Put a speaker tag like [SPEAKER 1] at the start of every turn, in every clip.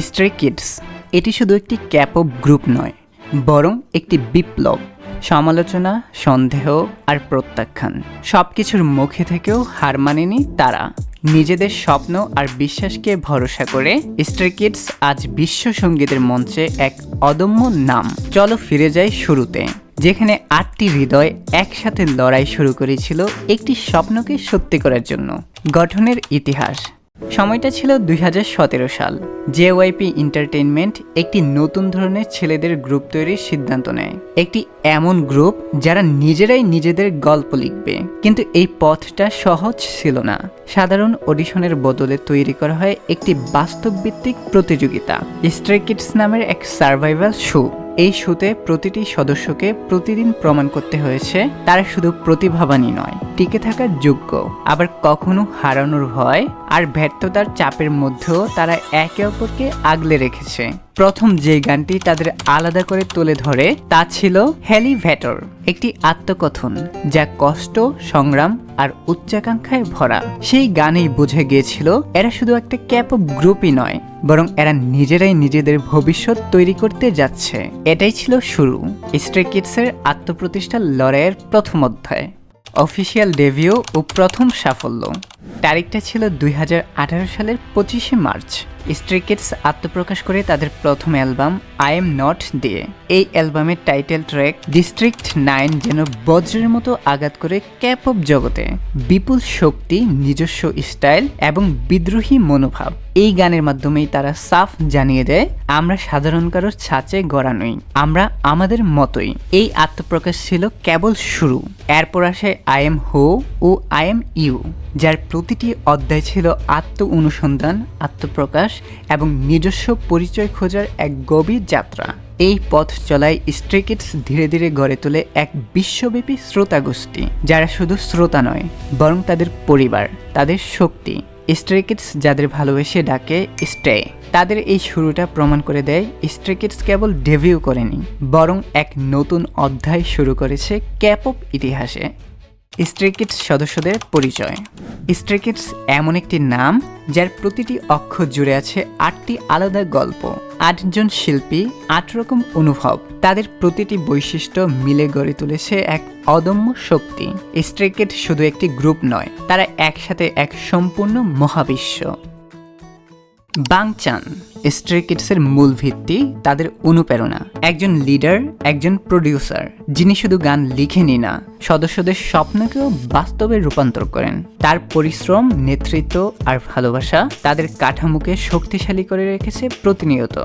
[SPEAKER 1] স্ট্রে kids এটি শুধু একটি ক্যাপ অফ গ্রুপ নয়, বরং একটি বিপ্লব, সমালোচনা, সন্দেহ আর প্রত্যাখ্যান। সব কিছুর মুখে থেকেও হার মানেনি তারা। নিজেদের স্বপ্ন আর বিশ্বাসকে ভরসা করে স্ট্রে কিডস আজ বিশ্ব সঙ্গীতের মঞ্চে এক অদম্য নাম। চলো ফিরে যাই শুরুতে, যেখানে আটটি হৃদয় একসাথে লড়াই শুরু করেছিল একটি স্বপ্নকে সত্যি করার জন্য। গঠনের ইতিহাস সময়টা ছিল দুই হাজার সতেরো সাল। জেওয়াইপি এন্টারটেইনমেন্ট একটি নতুন ধরনের ছেলেদের গ্রুপ তৈরির সিদ্ধান্ত নেয়। একটি এমন গ্রুপ যারা নিজেরাই নিজেদের গল্প লিখবে। কিন্তু এই পথটা সহজ ছিল না। সাধারণ অডিশনের বদলে তৈরি করা হয় একটি বাস্তবভিত্তিক প্রতিযোগিতা। স্ট্রে কিডস নামের এক সার্ভাইভাল শো। এই শোতে প্রতিটি সদস্যকে প্রতিদিন প্রমাণ করতে হয়েছে, তারা শুধু প্রতিভাবানই নয়, টিকে থাকার যোগ্য, আবার কখনো হারানোর ভয় আর ব্যর্থতার চাপের মধ্যেও তারা একে অপরকে আগলে রেখেছে। প্রথম যে গানটি তাদের আলাদা করে তুলে ধরে তা ছিল হেলি ভ্যাটর একটি আত্মকথন যা কষ্ট, সংগ্রাম আর উচ্চাকাঙ্ক্ষায় ভরা। সেই গানেই বুঝে গিয়েছিল এরা শুধু একটা ক্যাপ অফ গ্রুপই নয়, বরং এরা নিজেরাই নিজেদের ভবিষ্যৎ তৈরি করতে যাচ্ছে। এটাই ছিল শুরু, স্ট্রে কিডসের আত্মপ্রতিষ্ঠার লড়াইয়ের প্রথম অধ্যায়। অফিসিয়াল ডেভিউ ও প্রথম সাফল্য। তারিখটা ছিল দুই হাজার আঠারো সালের পঁচিশে মার্চ। স্ট্রিকেটস আত্মপ্রকাশ করে তাদের প্রথম অ্যালবাম আই এম নট দিয়ে। এই অ্যালবামের টাইটেল ট্র্যাক ডিস্ট্রিক্ট নাইন যেন বজ্রের মতো আঘাত করে ক্যাপ অফ জগতে। বিপুল শক্তি, নিজস্ব স্টাইল এবং বিদ্রোহী মনোভাব। এই গানের মাধ্যমেই তারা সাফ জানিয়ে দেয়, আমরা সাধারণ কারোর ছাঁচে গড়া নই, আমরা আমাদের মতোই। এই আত্মপ্রকাশ ছিল কেবল শুরু। এরপর আসে আই এম হো ও আই এম ইউ। যার প্রতিটি অধ্যায় ছিল আত্ম অনুসন্ধান, আত্মপ্রকাশ এবং নিজস্ব পরিচয় খোঁজার এক গভীর যাত্রা। এই পথ চলায় স্ট্রেকিটস ধীরে ধীরে গড়ে তোলে এক বিশ্বব্যাপী শ্রোতা গোষ্ঠী যারা শুধু শ্রোতা নয়, বরং তাদের পরিবার, তাদের শক্তি। স্ট্রেকিটস যাদের ভালোবেসে ডাকে স্টে। তাদের এই শুরুটা প্রমাণ করে দেয় স্ট্রেকিটস কেবল ডেভিউ করেনি, বরং এক নতুন অধ্যায় শুরু করেছে ক্যাপপ ইতিহাসে। স্ট্রেকিটস সদস্যদের পরিচয়। স্ট্রেকিটস এমন একটি নাম যার প্রতিটি অক্ষর জুড়ে আছে আটটি আলাদা গল্প। আটজন শিল্পী, আট রকম অনুভব। তাদের প্রতিটি বৈশিষ্ট্য মিলে গড়ে তুলেছে এক অদম্য শক্তি। স্ট্রেকেট শুধু একটি গ্রুপ নয়, তারা একসাথে এক সম্পূর্ণ মহাবিশ্ব। বাংচান স্ট্রে কিডসের মূল ভিত্তি, তাদের অনুপ্রেরণা। একজন লিডার একজন প্রডিউসার যিনি শুধু গান লিখেনি না, সদস্যদের স্বপ্নকেও বাস্তবে রূপান্তর করেন। তার পরিশ্রম, নেতৃত্ব আর ভালোবাসা তাদের কাঠামোকে শক্তিশালী করে রেখেছে প্রতিনিয়ত।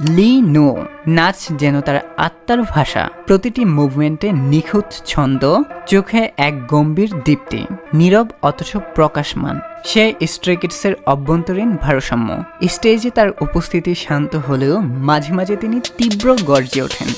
[SPEAKER 1] লি নো, নাচ যেন তার আত্মার ভাষা। প্রতিটি মুভমেন্টে নিখুঁত ছন্দ, চোখে এক গম্ভীর দীপ্তি, নীরব অথচ প্রকাশমান। সে স্ট্রেকিটসের অভ্যন্তরীণ ভারসাম্য। স্টেজে তার উপস্থিতি শান্ত হলেও মাঝে মাঝে তিনি তীব্র গর্জে ওঠেন।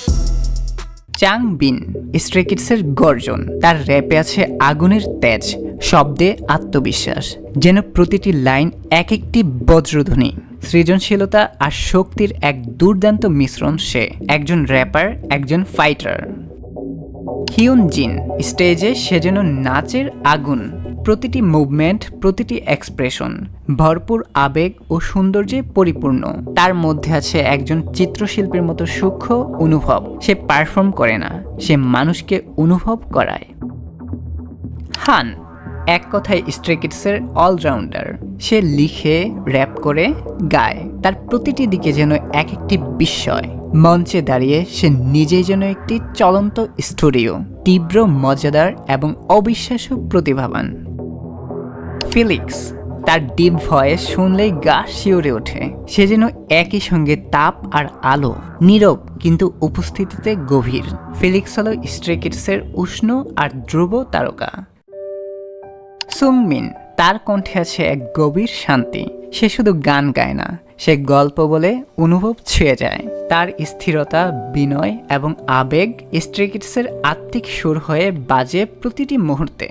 [SPEAKER 1] চাং বিন স্ট্রেকিটসের গর্জন। তার র্যাপে আছে আগুনের তেজ, শব্দে আত্মবিশ্বাস। যেন প্রতিটি লাইন এক একটি বজ্রধ্বনি। সৃজনশীলতা আর শক্তির এক দুর্দান্ত মিশ্রণ সে। একজন র্যাপার একজন ফাইটার হিউন জিন স্টেজে সে যেন নাচের আগুন, প্রতিটি মুভমেন্ট প্রতিটি এক্সপ্রেশন ভরপুর আবেগ ও সৌন্দর্যে পরিপূর্ণ। তার মধ্যে আছে একজন চিত্রশিল্পীর মতো সূক্ষ্ম অনুভব। সে পারফর্ম করে না, সে মানুষকে অনুভব করায়। হান এক কথায় স্ট্রেকিটসের অলরাউন্ডার। সে লিখে, র্যাপ করে, গায়। তার প্রতিটি দিকে যেন এক একটি বিস্ময়। মঞ্চে দাঁড়িয়ে সে নিজেই যেন একটি চলন্ত স্টুডিও। তীব্র, মজাদার এবং অবিশ্বাস্য প্রতিভাবান। ফিলিক্স, তার ডিপ ভয়েস শুনলেই গা শিওরে ওঠে। সে যেন একই সঙ্গে তাপ আর আলো, নীরব কিন্তু উপস্থিতিতে গভীর। ফিলিক্স হল স্ট্রেকিটসের উষ্ণ আর ধ্রুব তারকা। সুংমিন, তার কণ্ঠে আছে এক গভীর শান্তি। সে শুধু গান গায় না, সে গল্প বলে অনুভব ছুঁয়ে যায়। তার স্থিরতা, বিনয় এবং আবেগ স্ট্রিকিটসের আত্মিক সুর হয়ে বাজে প্রতিটি মুহূর্তে।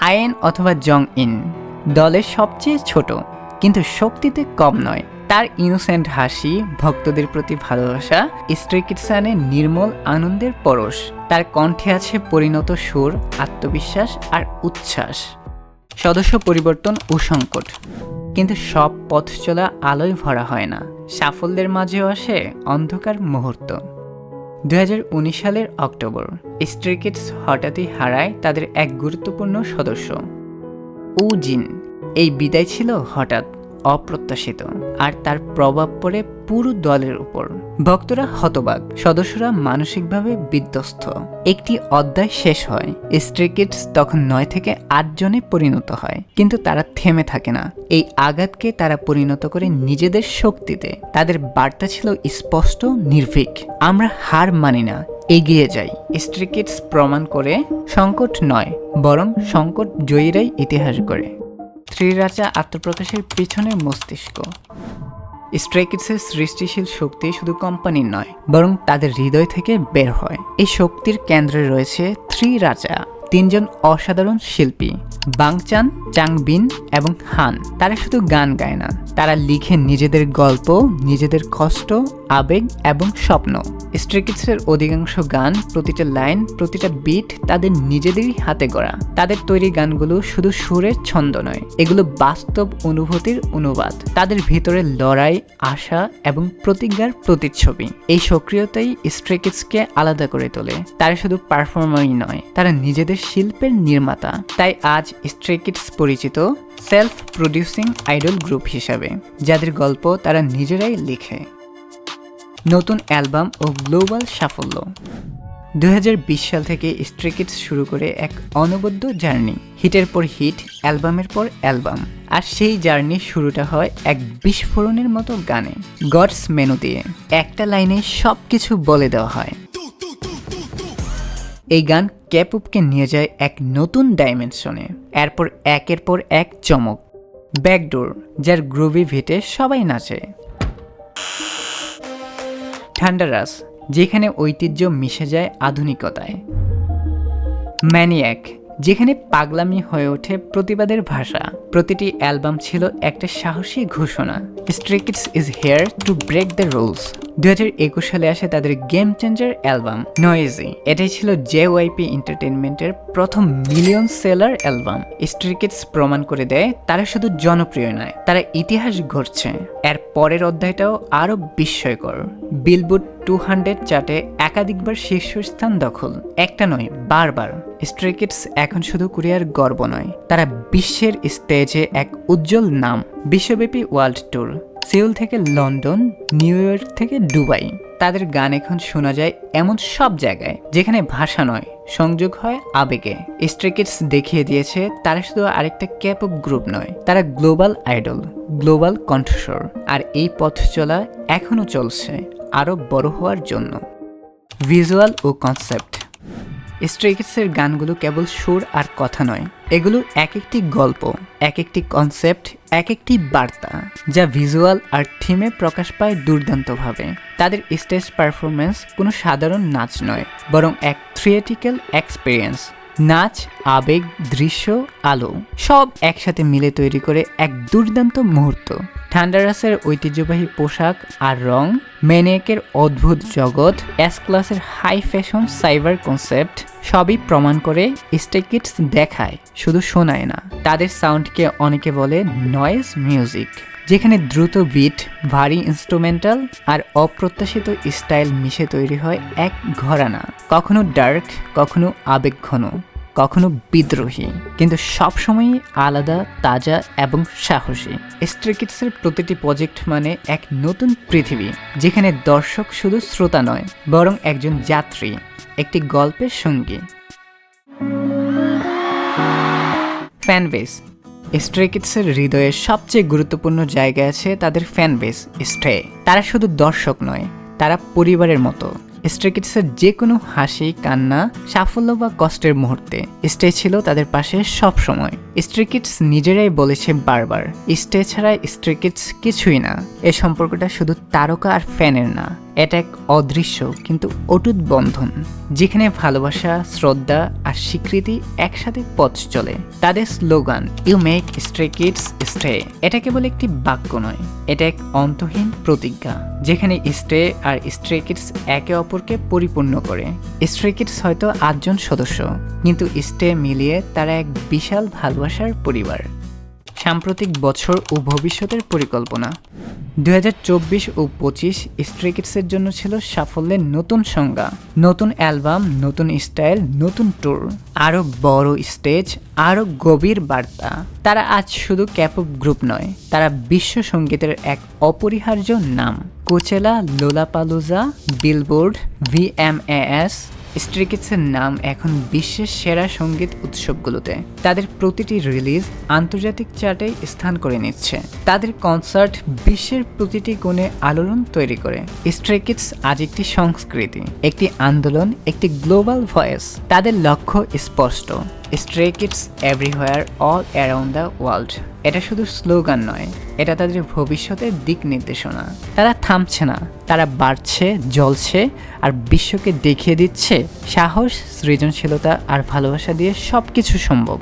[SPEAKER 1] আয়েন অথবা জং ইন দলের সবচেয়ে ছোট, কিন্তু শক্তিতে কম নয়। তার ইনোসেন্ট হাসি, ভক্তদের প্রতি ভালোবাসা স্ট্রিকিটসানে নির্মল আনন্দের পরশ। তার কণ্ঠে আছে পরিণত সুর, আত্মবিশ্বাস আর উচ্ছ্বাস। সদস্য পরিবর্তন ও সংকট। কিন্তু সব পথ চলা আলোয় ভরা হয় না। সাফল্যের মাঝেও আসে অন্ধকার মুহূর্ত। দুহাজার উনিশ সালের অক্টোবর স্ট্রে কিডস হঠাৎই হারায় তাদের এক গুরুত্বপূর্ণ সদস্য। উ জিন। এই বিদায় ছিল হঠাৎ। অপ্রত্যাশিত আর তার প্রভাব পড়ে পুরো দলের উপর। ভক্তরা হতবাক, সদস্যরা মানসিকভাবে বিধ্বস্ত। একটি অধ্যায় শেষ হয়। স্ট্রে কিডস তখন নয় থেকে আট জনে পরিণত হয়। কিন্তু তারা থেমে থাকে না। এই আঘাতকে তারা পরিণত করে নিজেদের শক্তিতে। তাদের বার্তা ছিল স্পষ্ট, নির্ভীক। আমরা হার মানি না, এগিয়ে যাই। স্ট্রে কিডস প্রমাণ করে, সংকট নয়, বরং সংকট জয়ীরাই ইতিহাস গড়ে। শ্রীরাজা আত্মপ্রকাশের পিছনে মস্তিষ্ক। স্ট্রেকিটসের সৃষ্টিশীল শক্তি শুধু কোম্পানির নয়, বরং তাদের হৃদয় থেকে বের হয়। এই শক্তির কেন্দ্রে রয়েছে থ্রি রাজা তিনজন অসাধারণ শিল্পী, বাংচান, চাংবিন এবং হান। তারা শুধু গান গায় না, তারা লিখে নিজেদের গল্প, নিজেদের কষ্ট, আবেগ এবং স্বপ্ন। স্ট্রেকিটসের অধিকাংশ গান, প্রতিটা লাইন, প্রতিটা বিট তাদের নিজেদেরই হাতে গড়া। তাদের তৈরি গানগুলো শুধু সুরের ছন্দ নয়, এগুলো বাস্তব অনুভূতির অনুবাদ। তাদের ভিতরে লড়াই, আশা এবং প্রতিজ্ঞার প্রতিচ্ছবি। এই সক্রিয়তাই স্ট্রেকিটসকে আলাদা করে তোলে। তারা শুধু পারফর্মারই নয়, তারা নিজেদের শিল্পের নির্মাতা। তাই আজ স্ট্রেকিটস পরিচিত সেলফ প্রডিউসিং আইডল গ্রুপ হিসাবে, যাদের গল্প তারা নিজেরাই লিখে। নতুন অ্যালবাম ও গ্লোবাল সাফল্য। দুই হাজার বিশ সাল থেকে স্ট্রিকিটস শুরু করে এক অনবদ্য জার্নি। হিটের পর হিট, অ্যালবামের পর অ্যালবাম। আর সেই জার্নি শুরুটা হয় এক বিস্ফোরণের মতো গানে। গডস মেনু দিয়ে। একটা লাইনে সব কিছু বলে দেওয়া হয়। এই গান ক্যাপুপকে নিয়ে যায় এক নতুন ডাইমেনশনে এরপর একের পর এক চমক। ব্যাকডোর যার গ্রুভি ভিটে সবাই নাচে। ঠান্ডারাস যেখানে ঐতিহ্য মিশে যায় আধুনিকতায়। ম্যানিয়াক যেখানে পাগলামি হয়ে ওঠে প্রতিবাদের ভাষা। প্রতিটি অ্যালবাম ছিল একটা সাহসী ঘোষণা। Stray Kids is here to break the rules দু হাজার একুশ সালে আসে তাদের গেম চেঞ্জার অ্যালবাম নয়েজি এটাই ছিল জে ওয়াইপি এন্টারটেনমেন্টের প্রথম মিলিয়ন সেলার অ্যালবাম। স্ট্রিকিটস প্রমাণ করে দেয়, তারা শুধু জনপ্রিয় নয়, তারা ইতিহাস ঘটছে এর পরের অধ্যায়টাও আরও বিস্ময়কর। বিলবুড টু হান্ড্রেড চার্টে একাধিকবার শীর্ষস্থান দখল। একটা নয়, বারবার। স্ট্রিকিটস এখন শুধু কোরিয়ার গর্ব নয়, তারা বিশ্বের স্টেজে এক উজ্জ্বল নাম, বিশ্বব্যাপী ওয়ার্ল্ড ট্যুর। সিউল থেকে লন্ডন, নিউ ইয়র্ক থেকে দুবাই। তাদের গান এখন শোনা যায় এমন সব জায়গায়, যেখানে ভাষা নয়, সংযোগ হয় আবেগে। স্ট্রিকিটস দেখিয়ে দিয়েছে, তারা শুধু আরেকটা ক্যাপ অফ গ্রুপ নয়, তারা গ্লোবাল আইডল, গ্লোবাল কণ্ঠস্বর। আর এই পথ চলা এখনও চলছে। আরও বড় হওয়ার জন্য। ভিজুয়াল ও কনসেপ্ট। স্ট্রেকিটসের গানগুলো কেবল সুর আর কথা নয়, এগুলো এক একটি গল্প এক একটি কনসেপ্ট এক একটি বার্তা, যা ভিজুয়াল আর থিমে প্রকাশ পায় দুর্দান্তভাবে। তাদের স্টেজ পারফরমেন্স কোনো সাধারণ নাচ নয়, বরং এক থ্রিয়েটিক্যাল এক্সপিরিয়েন্স। নাচ, আবেগ, দৃশ্য, আলো সব একসাথে মিলে তৈরি করে এক দুর্দান্ত মুহূর্ত। ঠান্ডারাসের ঐতিহ্যবাহী পোশাক আর রং মেনেকের অদ্ভুত জগৎ এস ক্লাসের হাই ফ্যাশন সাইবার কনসেপ্ট সবই প্রমাণ করে স্টেকিটস দেখায়, শুধু শোনায় না। তাদের সাউন্ডকে অনেকে বলে নয়েজ মিউজিক যেখানে দ্রুত বিট, ভারী ইনস্ট্রুমেন্টাল আর অপ্রত্যাশিত স্টাইল মিশে তৈরি হয় এক ঘরানা। কখনো ডার্ক কখনো আবেগঘন, কখনো বিদ্রোহী। কিন্তু সবসময়ই আলাদা, তাজা এবং সাহসী। স্ট্রিকিটসের প্রতিটি প্রজেক্ট মানে এক নতুন পৃথিবী, যেখানে দর্শক শুধু শ্রোতা নয়, বরং একজন যাত্রী, একটি গল্পের সঙ্গী। ফ্যানবেস স্ট্রেকিটসের হৃদয়ের সবচেয়ে গুরুত্বপূর্ণ জায়গা আছে তাদের ফ্যান বেস স্ট্রে তারা শুধু দর্শক নয়, তারা পরিবারের মতো। স্ট্রেকিটসের যে কোনো হাসি, কান্না, সাফল্য বা কষ্টের মুহূর্তে স্টে ছিল তাদের পাশে সব সময় স্ট্রিকিটস নিজেরাই বলেছে বারবার স্টে ছাড়া স্ট্রিকিটস কিছুই না। এ সম্পর্কটা শুধু তারকা আর ফ্যানের না। এটা এক অদৃশ্য, কিন্তু অটুট বন্ধন, যেখানে ভালোবাসা, শ্রদ্ধা আর স্বীকৃতি একসাথে পথ চলে। তাদের slogan you make Stray Kids stay এটা কেবল একটি বাক্য নয়, এটা এক অন্তহীন প্রতিজ্ঞা, যেখানে স্টে আর স্ট্রে কিডস একে অপরকে পরিপূর্ণ করে। স্ট্রে কিডস হয়তো আটজন সদস্য, কিন্তু স্টে মিলিয়ে তারা এক বিশাল ভালোবাসার পরিবার। সাম্প্রতিক বছর ও ভবিষ্যতের পরিকল্পনা। দু হাজার চব্বিশ ও পঁচিশ স্ট্রে কিডসের জন্য ছিল সাফল্যের নতুন সংজ্ঞা, নতুন অ্যালবাম, নতুন স্টাইল, নতুন ট্যুর, আরও বড় স্টেজ, আরও গভীর বার্তা। তারা আজ শুধু ক্যাপক গ্রুপ নয়, তারা বিশ্ব সঙ্গীতের এক অপরিহার্য নাম। কোচেলা লোলাপালুজা বিলবোর্ড ভিএমএএস স্ট্রে কিডসের নাম এখন বিশ্বের সেরা সংগীত উৎসবগুলোতে। তাদের প্রতিটি রিলিজ আন্তর্জাতিক চার্টে স্থান করে নিচ্ছে। তাদের কনসার্ট বিশ্বের প্রতিটি গুণে আলোড়ন তৈরি করে। স্ট্রে কিডস আজ একটি সংস্কৃতি, একটি আন্দোলন, একটি গ্লোবাল ভয়েস তাদের লক্ষ্য স্পষ্ট। Stray Kids everywhere all around the world এটা শুধু স্লোগান নয়, এটা তাদের ভবিষ্যতের দিক নির্দেশনা। তারা থামছে না, তারা বাড়ছে, জ্বলছে, আর বিশ্বকে দেখিয়ে দিচ্ছে সাহস, সৃজনশীলতা আর ভালোবাসা দিয়ে সব কিছু সম্ভব।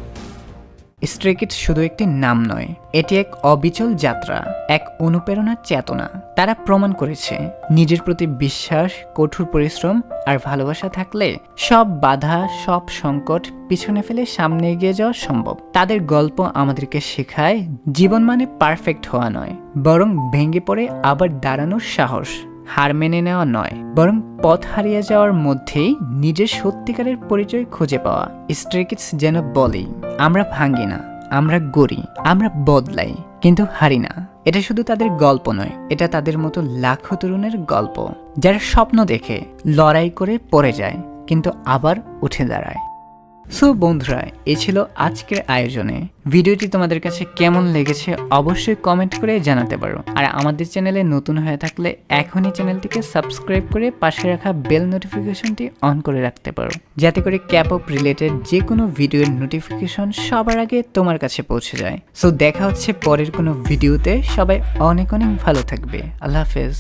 [SPEAKER 1] স্ট্রেকিট শুধু একটি নাম নয়, এটি এক অবিচল যাত্রা, এক অনুপ্রেরণার চেতনা। তারা প্রমাণ করেছে, নিজের প্রতি বিশ্বাস, কঠোর পরিশ্রম আর ভালোবাসা থাকলে সব বাধা, সব সংকট পিছনে ফেলে সামনে এগিয়ে যাওয়া সম্ভব। তাদের গল্প আমাদেরকে শেখায়, জীবন মানে পারফেক্ট হওয়া নয়, বরং ভেঙে পড়ে আবার দাঁড়ানোর সাহস, হার মেনে নেওয়া নয়। বরং পথ হারিয়ে যাওয়ার মধ্যেই নিজের সত্যিকারের পরিচয় খুঁজে পাওয়া। স্ট্রেকিটস যেন বলেই আমরা ভাঙ্গি না, আমরা গড়ি, আমরা বদলাই, কিন্তু হারি না। এটা শুধু তাদের গল্প নয়, এটা তাদের মতো লাখো তরুণের গল্প, যারা স্বপ্ন দেখে, লড়াই করে পড়ে যায়, কিন্তু আবার উঠে দাঁড়ায়। সো বন্ধুরা, এ ছিল আজকের আয়োজনে। ভিডিওটি তোমাদের কাছে কেমন লেগেছে অবশ্যই কমেন্ট করে জানাতে পারো। আর আমাদের চ্যানেলে নতুন হয়ে থাকলে এখনই চ্যানেলটিকে সাবস্ক্রাইব করে পাশে রাখা বেল নোটিফিকেশনটি অন করে রাখতে পারো। যাতে করে ক্যাপ অপ রিলেটেড যে কোনো ভিডিওর নোটিফিকেশন সবার আগে তোমার কাছে পৌঁছে যায়। সো দেখা হচ্ছে পরের কোনো ভিডিওতে। সবাই অনেক অনেক ভালো থাকবে। আল্লাহ হাফেজ।